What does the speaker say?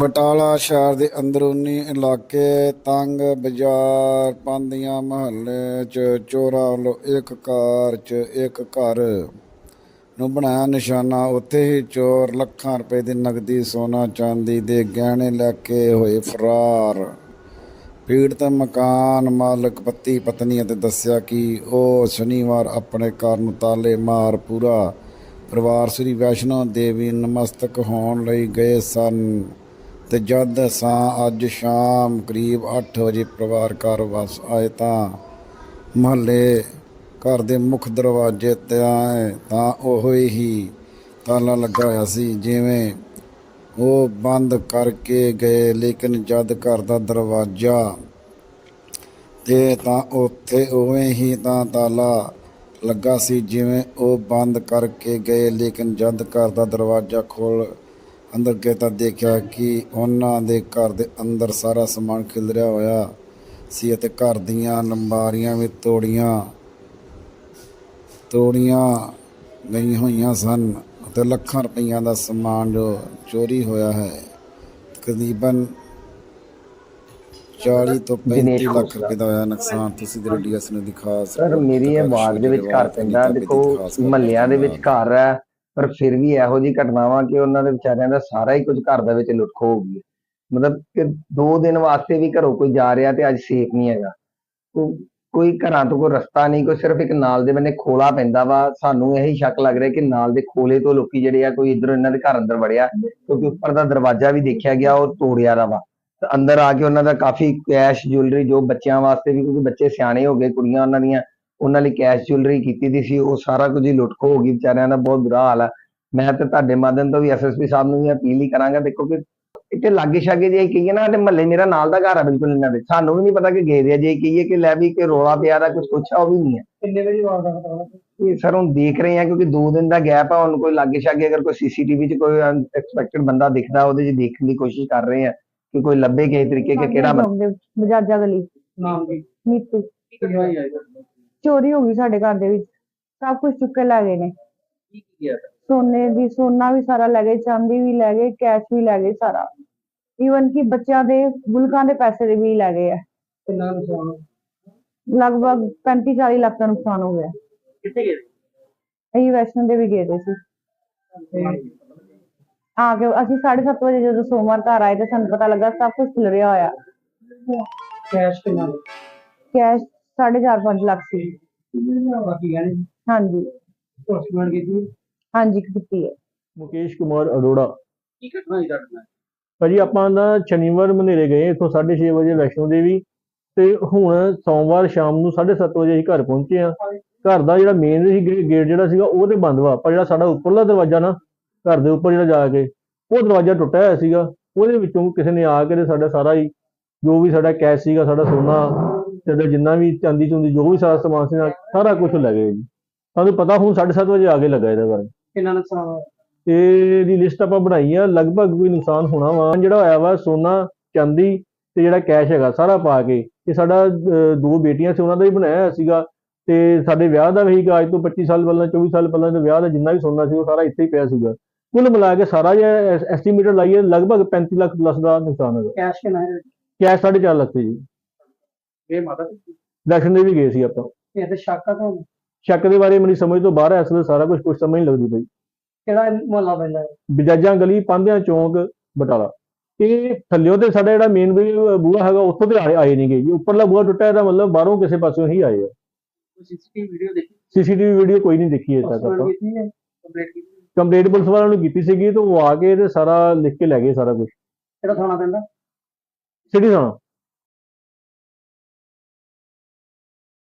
ਬਟਾਲਾ ਸ਼ਹਿਰ ਦੇ ਅੰਦਰੂਨੀ ਇਲਾਕੇ ਤੰਗ ਬਾਜ਼ਾਰ ਪੰਦੀਆਂ ਮਹੱਲੇ 'ਚ ਚੋਰਾਂ ਵੱਲੋਂ ਇੱਕ ਕਾਰ 'ਚ ਇੱਕ ਘਰ ਨੂੰ ਬਣਾਇਆ ਨਿਸ਼ਾਨਾ। ਉੱਥੇ ਹੀ ਚੋਰ ਲੱਖਾਂ ਰੁਪਏ ਦੀ ਨਗਦੀ ਸੋਨਾ, ਚਾਂਦੀ ਦੇ ਗਹਿਣੇ ਲੈ ਕੇ ਹੋਏ ਫਰਾਰ। ਪੀੜਤ ਮਕਾਨ ਮਾਲਕ ਪਤੀ ਪਤਨੀ ਅਤੇ ਦੱਸਿਆ ਕਿ ਉਹ ਸ਼ਨੀਵਾਰ ਆਪਣੇ ਘਰ ਨੂੰ ਤਾਲੇ ਮਾਰ ਪੂਰਾ ਪਰਿਵਾਰ ਸ੍ਰੀ ਵੈਸ਼ਨੋ ਦੇਵੀ ਨਮਸਤਕ ਹੋਣ ਲਈ ਗਏ ਸਨ। ਤੇ ਜਦ ਸਾਂ ਅੱਜ ਸ਼ਾਮ ਕਰੀਬ 8 ਵਜੇ ਪਰਿਵਾਰ ਘਰ ਵਾਪਸ ਆਏ ਤਾਂ ਮਹੱਲੇ ਘਰ ਦੇ ਮੁੱਖ ਦਰਵਾਜ਼ੇ ਤੇ ਆਏ ਤਾਂ ਉਹ ਹੀ ਤਾਲਾ ਲੱਗਾ ਹੋਇਆ ਸੀ, ਜਿਵੇਂ ਉਹ ਬੰਦ ਕਰਕੇ ਗਏ, ਲੇਕਿਨ ਜਦ ਘਰ ਦਾ ਦਰਵਾਜ਼ਾ ਤੇ ਤਾਂ ਉੱਥੇ ਉਵੇਂ ਹੀ ਤਾਂ ਤਾਲਾ ਲੱਗਾ ਸੀ, ਜਿਵੇਂ ਉਹ ਬੰਦ ਕਰਕੇ ਗਏ, ਲੇਕਿਨ ਜਦ ਘਰ ਦਾ ਦਰਵਾਜ਼ਾ ਖੋਲ ਅੰਦਰ ਗਏ ਤਾਂ ਦੇਖਿਆ ਕਿ ਉਹਨਾਂ ਦੇ ਘਰ ਦੇ ਅੰਦਰ ਸਾਰਾ ਸਮਾਨ ਖਿਲਰਿਆ ਹੋਇਆ ਸੀ ਅਤੇ ਘਰ ਦੀਆਂ ਲੰਬਾਰੀਆਂ ਵੀ ਤੋੜੀਆਂ ਤੋੜੀਆਂ ਗਈਆਂ ਹੋਈਆਂ ਸਨ ਅਤੇ ਲੱਖਾਂ ਰੁਪਈਆਂ ਦਾ ਸਮਾਨ ਜੋ ਚੋਰੀ ਹੋਇਆ ਹੈ ਤਕਰੀਬਨ 40 ਤੋਂ 35 ਲੱਖ ਰੁਪਏ ਦਾ ਹੋਇਆ ਨੁਕਸਾਨ ਤੁਸੀਂ ਡੀਐਸ ਨੂੰ ਦਿਖਾ ਸਕਦੇ ਸਰ। ਮੇਰੀ ਇਹ ਵਾਰਡ ਦੇ ਵਿੱਚ ਘਰ ਪੈਂਦਾ ਦੇਖੋ ਮਹੱਲਿਆਂ ਦੇ ਵਿੱਚ ਘਰ ਹੈ ਪਰ ਫਿਰ ਵੀ ਇਹੋ ਜੀ ਘਟਨਾਵਾਂ ਕਿ ਉਹਨਾਂ ਦੇ ਵਿਚਾਰਿਆਂ ਦਾ ਸਾਰਾ ਹੀ ਕੁਝ ਘਰ ਦੇ ਵਿੱਚ ਲੁੱਟ ਖੋ ਹੋ ਗਈ ਮਤਲਬ ਕਿ ਦੋ ਦਿਨ ਵਾਸਤੇ ਵੀ ਘਰੋਂ ਕੋਈ ਜਾ ਰਿਹਾ ਤੇ ਅੱਜ ਸੇਫ ਨਹੀਂ ਹੈਗਾ। ਕੋਈ ਘਰਾਂ ਤੋਂ ਕੋਈ ਰਸਤਾ ਨਹੀਂ, ਕੋਈ ਸਿਰਫ ਇੱਕ ਨਾਲ ਦੇ ਬੰਨੇ ਖੋਲਾ ਪੈਂਦਾ ਵਾ। ਸਾਨੂੰ ਇਹੀ ਸ਼ੱਕ ਲੱਗ ਰਿਹਾ ਕਿ ਨਾਲ ਦੇ ਖੋਲੇ ਤੋਂ ਲੋਕੀ ਜਿਹੜੇ ਆ ਕੋਈ ਇਧਰ ਇਹਨਾਂ ਦੇ ਘਰ ਅੰਦਰ ਵੜਿਆ, ਕਿਉਂਕਿ ਉੱਪਰ ਦਾ ਦਰਵਾਜ਼ਾ ਵੀ ਦੇਖਿਆ ਗਿਆ, ਉਹ ਤੋੜਿਆ ਦਾ ਵਾ। ਅੰਦਰ ਆ ਕੇ ਉਹਨਾਂ ਦਾ ਕਾਫੀ ਕੈਸ਼ ਜੁਐਲਰੀ ਜੋ ਬੱਚਿਆਂ ਵਾਸਤੇ ਵੀ, ਕਿਉਂਕਿ ਬੱਚੇ ਸਿਆਣੇ ਹੋ ਗਏ, ਕੁੜੀਆਂ ਉਹਨਾਂ ਦੀਆਂ ਉਹਨਾਂ ਲਈ ਕੈਸ਼ ਜੁਐਲਰੀ ਕੀਤੀ ਦੀ ਸੀ ਉਹ ਸਾਰਾ ਕੁਝ ਹੀ ਲੁੱਟ ਖੋ ਹੋ ਗਈ ਵਿਚਾਰਿਆਂ ਦਾ ਬਹੁਤ ਬੁਰਾ ਹਾਲ ਹੈ ਮੈਂ ਤੇ ਤੁਹਾਡੇ ਮਾਧਿਅਮ ਤੋਂ ਵੀ ਐਸਐਸਪੀ ਸਾਹਿਬ ਨੂੰ ਵੀ ਅਪੀਲ ਹੀ ਕਰਾਂਗਾ ਦੇਖੋ ਕਿ ਇੱਥੇ ਲਾਗੇ ਛਾਗੇ ਜੇ ਕਹੀਏ ਨਾ ਤੇ ਮਹੱਲੇ ਮੇਰਾ ਨਾਲ ਦਾ ਘਰ ਆ ਬਿਲਕੁਲ ਇਹਨਾਂ ਦੇ। ਸਾਨੂੰ ਵੀ ਨਹੀਂ ਪਤਾ ਕਿ ਗਏ ਦੇ ਜੇ ਕਹੀਏ ਕਿ ਲੈ ਵੀ ਕਿ ਰੋਲਾ ਪਿਆ ਦਾ ਕੁਝ ਪੁੱਛਿਆ ਉਹ ਵੀ ਨਹੀਂ ਹੈ ਕਿੰਨੇ ਵਜੇ ਵਾਰਦਾ ਪਤਾ ਲੱਗਾ ਇਹ ਸਰ ਹੁਣ ਦੇਖ ਰਹੇ ਆ ਕਿਉਂਕਿ 2 ਦਿਨ ਦਾ ਗੈਪ ਆ ਹੁਣ ਕੋਈ ਲਾਗੇ ਛਾਗੇ ਅਗਰ ਕੋਈ ਸੀਸੀਟੀਵੀ 'ਚ ਕੋਈ ਅਨਐਕਸਪੈਕਟਡ ਬੰਦਾ ਦਿਖਦਾ ਉਹਦੇ 'ਚ ਦੇਖਣ ਦੀ ਕੋਸ਼ਿਸ਼ ਕਰ ਰਹੇ ਆ ਕਿ ਕੋਈ ਲੱਭੇ ਕਿਸੇ ਤਰੀਕੇ ਕਿ ਕਿਹੜਾ ਬੰਦਾ ਬਜਾਜਾ ਗਲੀ ਨਾਮ ਦੀ। ਨੀਤੂ। ਕੀ ਕਰਨਾ ਹੈ ਯਾਰ ਚੋਰੀ ਹੋ ਗਈ ਸਾਡੇ ਘਰ ਦੇ ਵਿੱਚ। ਸਭ ਕੁਝ ਚੁੱਕ ਕੇ ਲੈ ਗਏ ਨੇ। ਕੀ ਕੀ ਹੈ ਸੋਨੇ ਦੀ ਸੋਨਾ ਵੀ ਸਾਰਾ ਲੈ ਗਏ ਚਾਂਦੀ ਵੀ ਲੈ ਗਏ ਕੈਸ਼ ਵੀ ਲੈ ਗਏ ਸਾਰਾ। ਈਵਨ ਕਿ ਬੱਚਿਆਂ ਦੇ ਗੁਲਕਾਂ ਦੇ ਪੈਸੇ ਦੇ ਵੀ ਲੈ ਗਏ ਆ। ਕਿੰਨਾ ਨੁਕਸਾਨ ਲਗਭਗ 35 40 ਲੱਖ ਦਾ ਨੁਕਸਾਨ ਹੋ ਗਿਆ। ਕਿੱਥੇ ਗਏ? ਅਸੀਂ ਵੈਸ਼ਨੋ ਦੇਵੀ ਗਏ ਦੇ ਸੀ। ਆ ਕੇ ਅਸੀਂ 7:30 ਵਜੇ ਜਦੋਂ ਸੋਮਵਾਰ ਘਰ ਆਏ ਤੇ ਸਾਨੂੰ ਪਤਾ ਲੱਗਾ ਸਭ ਕੁਝ ਖਿਲਰਿਆ ਹੋਇਆ। ਕੈਸ਼ ਕਿੰਨਾ? ਕੈਸ਼ 4.5 5 ਲੱਖ ਸੀ। ਬਾਕੀ ਗਹਿਣੇ ਹਾਂਜੀ ਪੋਸਟਮੈਂਟ ਕੀਤੀ ਹਾਂਜੀ ਕੀਤੀ ਹੈ। ਮੁਕੇਸ਼ ਕੁਮਾਰ ਅਰੋੜਾ। ਕੀ ਘਟਨਾ ਹੋਈ ਤੁਹਾਡੇ ਨਾਲ? ਭਾਜੀ ਆਪਾਂ ਨਾ ਸ਼ਨੀਵਾਰ ਮਨੇਰੇ ਗਏ ਇੱਥੋਂ 6:30 ਵਜੇ ਵੈਸ਼ਨੋ ਦੇਵੀ ਤੇ ਹੁਣ ਸੋਮਵਾਰ ਸ਼ਾਮ ਨੂੰ 7:30 ਵਜੇ ਅਸੀਂ ਘਰ ਪਹੁੰਚੇ ਆ ਘਰ ਦਾ ਜਿਹੜਾ ਮੇਨ ਸੀ ਗੇਟ ਜਿਹੜਾ ਸੀਗਾ ਉਹ ਤੇ ਬੰਦ ਵਾ। ਪਰ ਜਿਹੜਾ ਸਾਡਾ ਉੱਪਰਲਾ ਦਰਵਾਜ਼ਾ ਨਾ ਘਰ ਦੇ ਉੱਪਰ ਜਿਹੜਾ ਜਾ ਕੇ ਉਹ ਦਰਵਾਜ਼ਾ ਟੁੱਟਿਆ ਹੋਇਆ ਸੀਗਾ। ਉਹਦੇ ਵਿੱਚੋਂ ਕਿਸੇ ਨੇ ਆ ਕੇ ਸਾਡਾ ਸਾਰਾ ਹੀ ਜੋ ਵੀ ਸਾਡਾ ਕੈਸ਼ ਸੀਗਾ ਸਾਡਾ ਸੋਨਾ ਸਾਡਾ ਜਿੰਨਾ ਵੀ ਚਾਂਦੀ ਚੁੰਦੀ ਜੋ ਵੀ ਸਾਰਾ ਸਮਾਨ ਸੀ ਨਾਲ ਸਾਰਾ ਕੁਝ ਲੈ ਗਏ ਜੀ। ਸਾਨੂੰ ਪਤਾ ਹੁਣ 7:30 ਵਜੇ ਆ ਕੇ ਲੱਗਾ ਇਹਦੇ ਬਾਰੇ। ਕਿੰਨਾ ਨੁਕਸਾਨ ਹੋਇਆ? ਇਹਦੀ ਲਿਸਟ ਆਪਾਂ ਬਣਾਈ ਆ ਲਗਭਗ ਕੋਈ ਨੁਕਸਾਨ ਹੋਣਾ ਵਾ। ਜਿਹੜਾ ਹੋਇਆ ਵਾ ਸੋਨਾ ਚਾਂਦੀ ਤੇ ਜਿਹੜਾ ਕੈਸ਼ ਹੈਗਾ ਸਾਰਾ ਪਾ ਕੇ ਤੇ ਸਾਡਾ ਦੋ ਬੇਟੀਆਂ ਸੀ ਉਹਨਾਂ ਦਾ ਵੀ ਬਣਾਇਆ ਹੋਇਆ ਸੀਗਾ। ਤੇ ਸਾਡੇ ਵਿਆਹ ਦਾ ਵੀ ਅੱਜ ਤੋਂ 25 ਸਾਲ ਪਹਿਲਾਂ 24 ਸਾਲ ਪਹਿਲਾਂ ਦੇ ਵਿਆਹ ਦਾ ਜਿੰਨਾ ਵੀ ਸੋਨਾ ਸੀ ਉਹ ਸਾਰਾ ਇੱਥੇ ਹੀ ਪਿਆ ਸੀਗਾ। ਕੁੱਲ ਮਿਲਾ ਕੇ ਸਾਰਾ ਜੇ ਐਸਟੀਮੇਟਡ ਲਾਈਏ ਲਗਭਗ 35 ਲੱਖ ਪਲੱਸ ਦਾ ਨੁਕਸਾਨ ਹੈਗਾ। ਕੈਸ਼ ਕਿੰਨਾ ਹੈ ਕੈਸ਼ 4.5 ਲੱਖ ਸੀ ਜੀ। ਇਹ ਮਾਤਾ ਜੀ। ਦਰਸ਼ਨ ਦੇ ਵੀ ਗਏ ਸੀ ਆਪਾਂ। ਇਹ ਤੇ ਸ਼ੱਕ ਆ ਤੁਹਾਨੂੰ? ਸ਼ੱਕ ਦੇ ਬਾਰੇ ਮੇਰੀ ਸਮਝ ਤੋਂ ਬਾਹਰ ਹੈ ਅਸਲ ਸਾਰਾ ਕੁਝ ਕੁਝ ਸਮਝ ਨਹੀਂ ਲੱਗਦੀ ਪਈ। ਕਿਹੜਾ ਮੁਹੱਲਾ ਪੈਂਦਾ ਹੈ? ਬਜਾਜਾਂ ਗਲੀ ਪਾਂਧਿਆਂ ਚੌਂਕ ਬਟਾਲਾ। ਇਹ ਥੱਲਿਓ ਤੇ ਸਾਡਾ ਜਿਹੜਾ ਮੇਨ ਬੂਹਾ ਹੈਗਾ ਉੱਥੋਂ ਤੇ ਆਏ ਨਹੀਂ ਗਏ ਜੀ। ਉੱਪਰਲਾ ਬੂਹਾ ਟੁੱਟਾ ਇਹਦਾ ਮਤਲਬ ਬਾਹਰੋਂ ਕਿਸੇ ਪਾਸਿਓਂ ਹੀ ਆਏ ਆ। ਸੀਸੀਟੀਵੀ ਵੀਡੀਓ ਦੇਖੀ? ਸੀਸੀਟੀਵੀ ਵੀਡੀਓ ਕੋਈ ਨਹੀਂ ਦੇਖੀ ਅਜੇ ਤੱਕ ਆਪਾਂ। ਹੈ? ਹੈ। ਕੰਪਲੇਂਟ ਪੁਲਿਸ ਵਾਲਿਆਂ ਨੂੰ ਕੀਤੀ ਸੀਗੀ ਤੇ ਉਹ ਆ ਕੇ ਤੇ ਸਾਰਾ ਲਿਖ ਕੇ ਲੈ ਗਏ ਸਾਰਾ ਕੁਝ ਕਿਹੜਾ ਥਾਣਾ ਪੈਂਦਾ? ਸਿਟੀ ਥਾਣਾ।